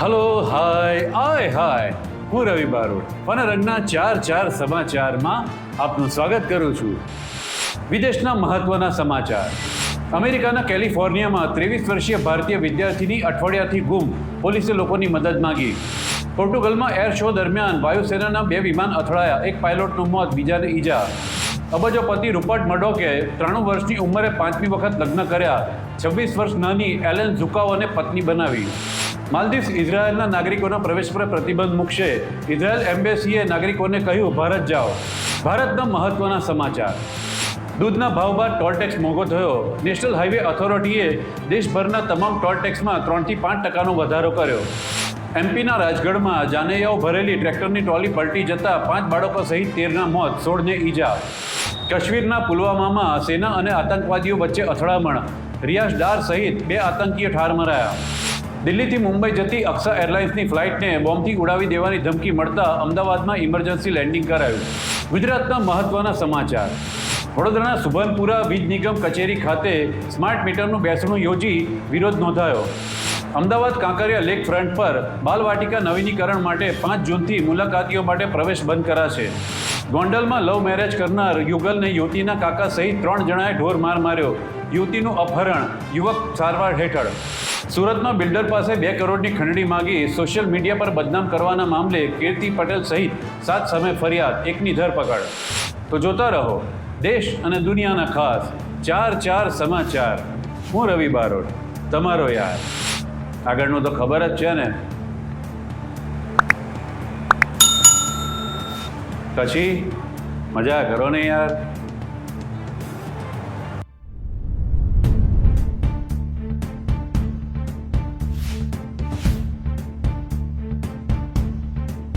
Hello hi આય હાય હું રવિ બારોટ, વનરંગના ચાર ચાર સમાચારમાં આપનું સ્વાગત કરું છું. વિદેશના મહત્વના સમાચાર. અમેરિકાના કેલિફોર્નિયામાં ત્રેવીસ વર્ષીય ભારતીય વિદ્યાર્થીની અઠવાડિયાથી ગુમ, પોલીસે લોકોની મદદ માંગી. પોર્ટુગલમાં એર શો દરમિયાન વાયુસેનાના બે વિમાન અથડાયા, એક પાયલોટનું મોત, બીજાને ઈજા. અબજોપતિ રૂપર્ટ મડોકે ત્રાણું વર્ષની ઉંમરે પાંચમી વખત લગ્ન કર્યા, છવ્વીસ વર્ષ નાની એલેન ઝુકાઓને પત્ની બનાવી. માલદીવ્સ ઇઝરાયેલના નાગરિકોના પ્રવેશ પર પ્રતિબંધ મૂકશે. ઇઝરાયેલ એમ્બેસીએ નાગરિકોને કહ્યું, ભારત જાઓ. ભારતના મહત્વના સમાચાર. દૂધના ભાવ બાદ ટોલટેક્સ મોંઘો થયો. નેશનલ હાઈવે ઓથોરિટીએ દેશભરના તમામ ટોલટેક્સમાં ત્રણથી પાંચ ટકાનો વધારો કર્યો. એમપીના રાજગઢમાં જાનૈયાઓ ભરેલી ટ્રેક્ટરની ટ્રોલી પલટી જતા પાંચ બાળકો સહિત તેરના મોત, સોળને ઈજા. કાશ્મીરના પુલવામામાં સેના અને આતંકવાદીઓ વચ્ચે અથડામણ. રિયાઝ ડાર સહિત બે આતંકીઓ ઠાર મરાયા. દિલ્હીથી મુંબઈ જતી અક્ષા એરલાઇન્સની ફ્લાઇટને બોમ્બથી ઉડાવી દેવાની ધમકી મળતા અમદાવાદમાં ઇમરજન્સી લેન્ડિંગ કરાયું. ગુજરાતના મહત્વના સમાચાર. વડોદરાના સુભનપુરા વીજ નિગમ કચેરી ખાતે સ્માર્ટ મીટરનું બેસણું યોજી વિરોધ નોંધાયો. અમદાવાદ કાંકરિયા લેક ફ્રન્ટ પર બાલવાટિકા નવીનીકરણ માટે પાંચ જૂનથી મુલાકાતીઓ માટે પ્રવેશ બંધ કરાશે. ગોંડલમાં લવ મેરેજ કરનાર યુગલને યુવતીના કાકા સહિત ત્રણ જણાએ ઢોર માર માર્યો. યુવતીનું અપહરણ, યુવક સારવાર હેઠળ. સુરતમાં બિલ્ડર પાસે બે કરોડની ખંડણી માંગી સોશિયલ મીડિયા પર બદનામ કરવાના મામલે કીર્તિ પટેલ સહિત સાત સામે ફરિયાદ, એકની ધરપકડ. તો જોતા રહો, દેશ અને દુનિયાના ખાસ ચાર ચાર સમાચાર. હું રવિ બારોટ. તમારો યાર. આગળનું તો ખબર જ છે ને. પછી મજા કરો ને યાર.